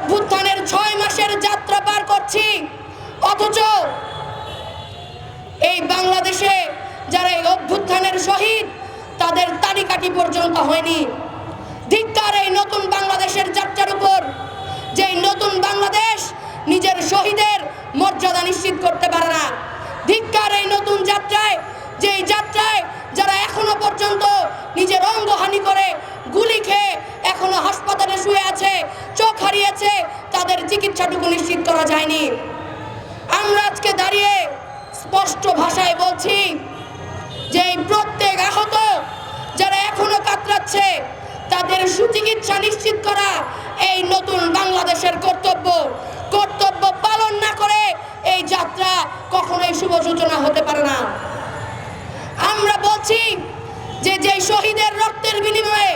অভ্যুত্থানের ছয় মাসের যাত্রা পার করছি। অথচ এই বাংলাদেশে যারা এই অভ্যুত্থানের শহীদ, তাদের তালিকাটি পর্যন্ত হয়নি। ধিক্কার এই নতুন বাংলাদেশের যাত্রার উপর, যে নতুন বাংলাদেশ নিজের শহীদের মর্যাদা নিশ্চিত করতে পারে না। ধিক্কার এই নতুন যাত্রায় যে যাত্রায় যারা এখনও পর্যন্ত নিজের অঙ্গহানি করে গুলি খেয়ে এখনও হাসপাতালে শুয়ে আছে হারিয়েছে, তাদের চিকিৎসাটুকু নিশ্চিত করা যায়নি। আমরা আজকে দাঁড়িয়ে স্পষ্ট ভাষায় বলছি যে প্রত্যেক আহত যারা এখনও কাতরাচ্ছে, তাদের সুচিকিৎসা নিশ্চিত করা এই নতুন বাংলাদেশের কর্তব্য। কর্তব্য পালন না করে এই যাত্রা কখনোই শুভ সূচনা হতে পারে না। আমরা বলছি যে যে শহীদের রক্তের বিনিময়ে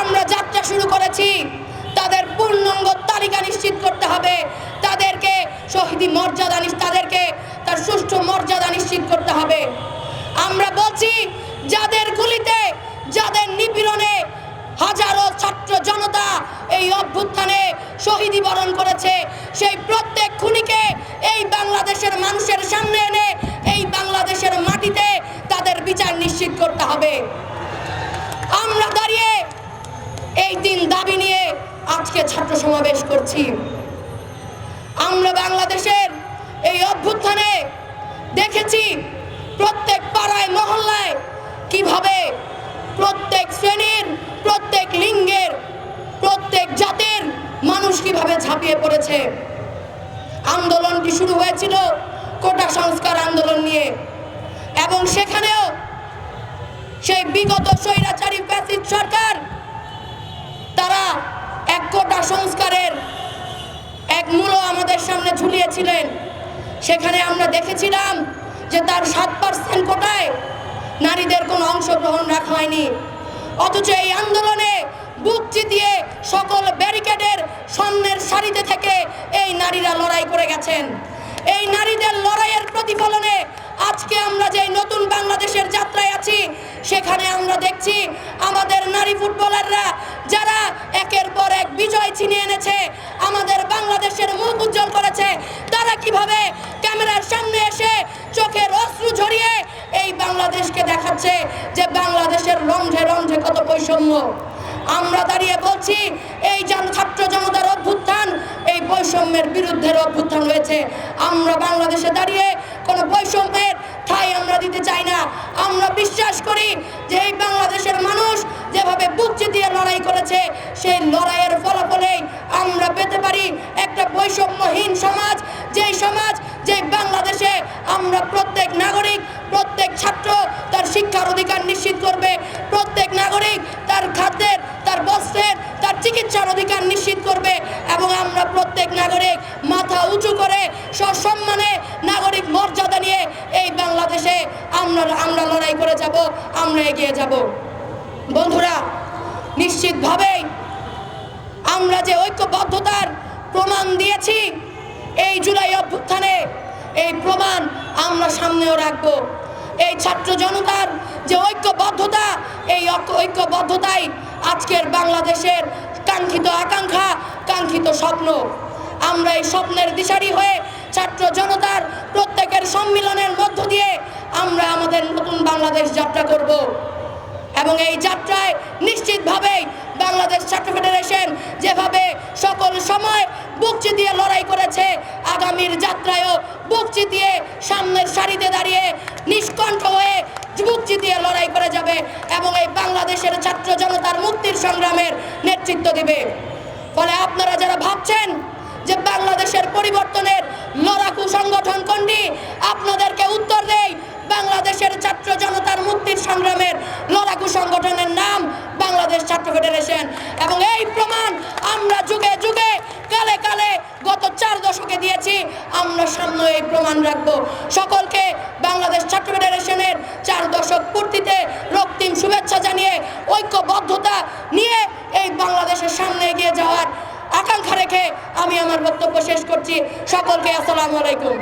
আমরা যাত্রা শুরু করেছি পূর্ণাঙ্গ তালিকা নিশ্চিত করতে হবে। তাদেরকে শহীদি মর্যাদা তাদেরকে তার সুষ্ঠু মর্যাদা নিশ্চিত করতে হবে। আমরা বলছি, যাদের গুলিতে, যাদের নিপীড়নে হাজারো ছাত্র জনতা এই অভ্যুত্থানে শহীদি বরণ করেছে, সেই প্রত্যেক খুনিকে এই বাংলাদেশের মানুষের সামনে এনে, এই বাংলাদেশের মাটিতে তাদের বিচার নিশ্চিত করতে হবে। আমরা দাঁড়িয়ে এই দিন দাবি নিয়ে আজকে ছাত্র সমাবেশ করছি। আমরা বাংলাদেশের এই অভ্যুত্থানে দেখেছি প্রত্যেক পাড়ায়, মহল্লায় কীভাবে প্রত্যেক শ্রেণির, প্রত্যেক লিঙ্গের, প্রত্যেক জাতির মানুষ কীভাবে ঝাঁপিয়ে পড়েছে। আন্দোলনটি শুরু হয়েছিল কোটা সংস্কার আন্দোলন নিয়ে। এবং সেখানেও সেই বিগত স্বৈরাচারী প্যাসিড সরকার কোটা সংস্কারের এক মূল্য আমাদের সামনে ঝুলিয়েছিলেন। সেখানে আমরা দেখেছিলাম যে তার সাত পার্সেন্ট কোটায় নারীদের কোনো অংশগ্রহণ রাখা হয়নি। অথচ এই আন্দোলনে বুক চিতিয়ে সকল ব্যারিকেডের সামনের সারিতে থেকে এই নারীরা লড়াই করে গেছেন। এই নারীদের লড়াইয়ের প্রতিফলনে আজকে আমরা যে নতুন বাংলাদেশের যাত্রায় আছি, সেখানে আমরা দেখছি আমাদের নারী ফুটবলাররা, যারা একের পর এক বিজয় ছিনিয়ে এনেছে, আমাদের বাংলাদেশের মুখ উজ্জ্বল করেছে, তারা কীভাবে ক্যামেরার সামনে এসে চোখের অশ্রু ঝরিয়ে এই বাংলাদেশকে দেখাচ্ছে যে বাংলাদেশের রন্ধে রন্ধে কত বৈষম্য। আমরা দাঁড়িয়ে বলছি, এই জন ছাত্র জনতার অভ্যুত্থান, এই বৈষম্যের বিরুদ্ধের অভ্যুত্থান হয়েছে। আমরা বাংলাদেশে দাঁড়িয়ে কোনো বৈষম্যের ঠাই আমরা দিতে চাই না। আমরা বিশ্বাস করি যে এই বাংলাদেশের মানুষ যেভাবে বুক দিয়ে লড়াই করেছে, সেই লড়াইয়ের ফলাফলেই আমরা পেতে পারি একটা বৈষম্যহীন সমাজ। যেই সমাজ যে বাংলাদেশে আমরা প্রত্যেক নাগরিক, প্রত্যেক ছাত্র তার শিক্ষার অধিকার নিশ্চিত করবে। প্রত্যেক নাগরিক তার খাদ্যের, তার বস্ত্রের, তার চিকিৎসার অধিকার নিশ্চিত করবে এবং আমরা প্রত্যেক নাগরিক মাথা উঁচু করে সসম্মানে নাগরিক মর্যাদা নিয়ে এই বাংলাদেশে আমরা আমরা লড়াই করে যাব, আমরা এগিয়ে যাব। বন্ধুরা, নিশ্চিতভাবেই আমরা যে ঐক্যবদ্ধতার প্রমাণ দিয়েছি, এই জুলাই অভ্যুত্থানে এই প্রমাণ আমরা সামনেও রাখব। এই ছাত্র জনতার যে ঐক্যবদ্ধতা, এই ঐক্য- ঐক্যবদ্ধতাই আজকের বাংলাদেশের কাঙ্ক্ষিত আকাঙ্ক্ষা, কাঙ্ক্ষিত স্বপ্ন। আমরা এই স্বপ্নের দিশারি হয়ে ছাত্র জনতার প্রত্যেকের সম্মিলনের মধ্য দিয়ে আমরা আমাদের নতুন বাংলাদেশ যাত্রা করব। এবং এই যাত্রায় নিশ্চিতভাবেই বাংলাদেশ ছাত্র ফেডারেশন যেভাবে সকল সময় বুকচি দিয়ে লড়াই করেছে, আগামীর যাত্রায়ও বুকচি দিয়ে সামনের সারিতে দাঁড়িয়ে নিষ্কণ্ঠ হয়ে বুকচি দিয়ে লড়াই করে যাবে এবং এই বাংলাদেশের ছাত্র জনতার মুক্তির সংগ্রামের নেতৃত্ব দিবে। ফলে আপনারা যারা ভাবছেন বাংলাদেশের পরিবর্তনের লড়াকু সংগঠন কোনটি? আপনাদেরকে উত্তর দেই, বাংলাদেশের ছাত্র জনতার মুক্তির সংগ্রামের লড়াকু সংগঠনের নাম বাংলাদেশ ছাত্র ফেডারেশন। এবং এই প্রমাণ আমরা যুগে যুগে, কালে কালে গত চার দশকে দিয়েছি। আমরা সামনে এই প্রমাণ রাখব। সকলকে বাংলাদেশ ছাত্র ফেডারেশনের চার দশক পূর্তিতে রক্তিম শুভেচ্ছা জানিয়ে ঐক্যবদ্ধতা রেখে আমি আমার বক্তব্য শেষ করছি। সকলকে আসসালামু আলাইকুম।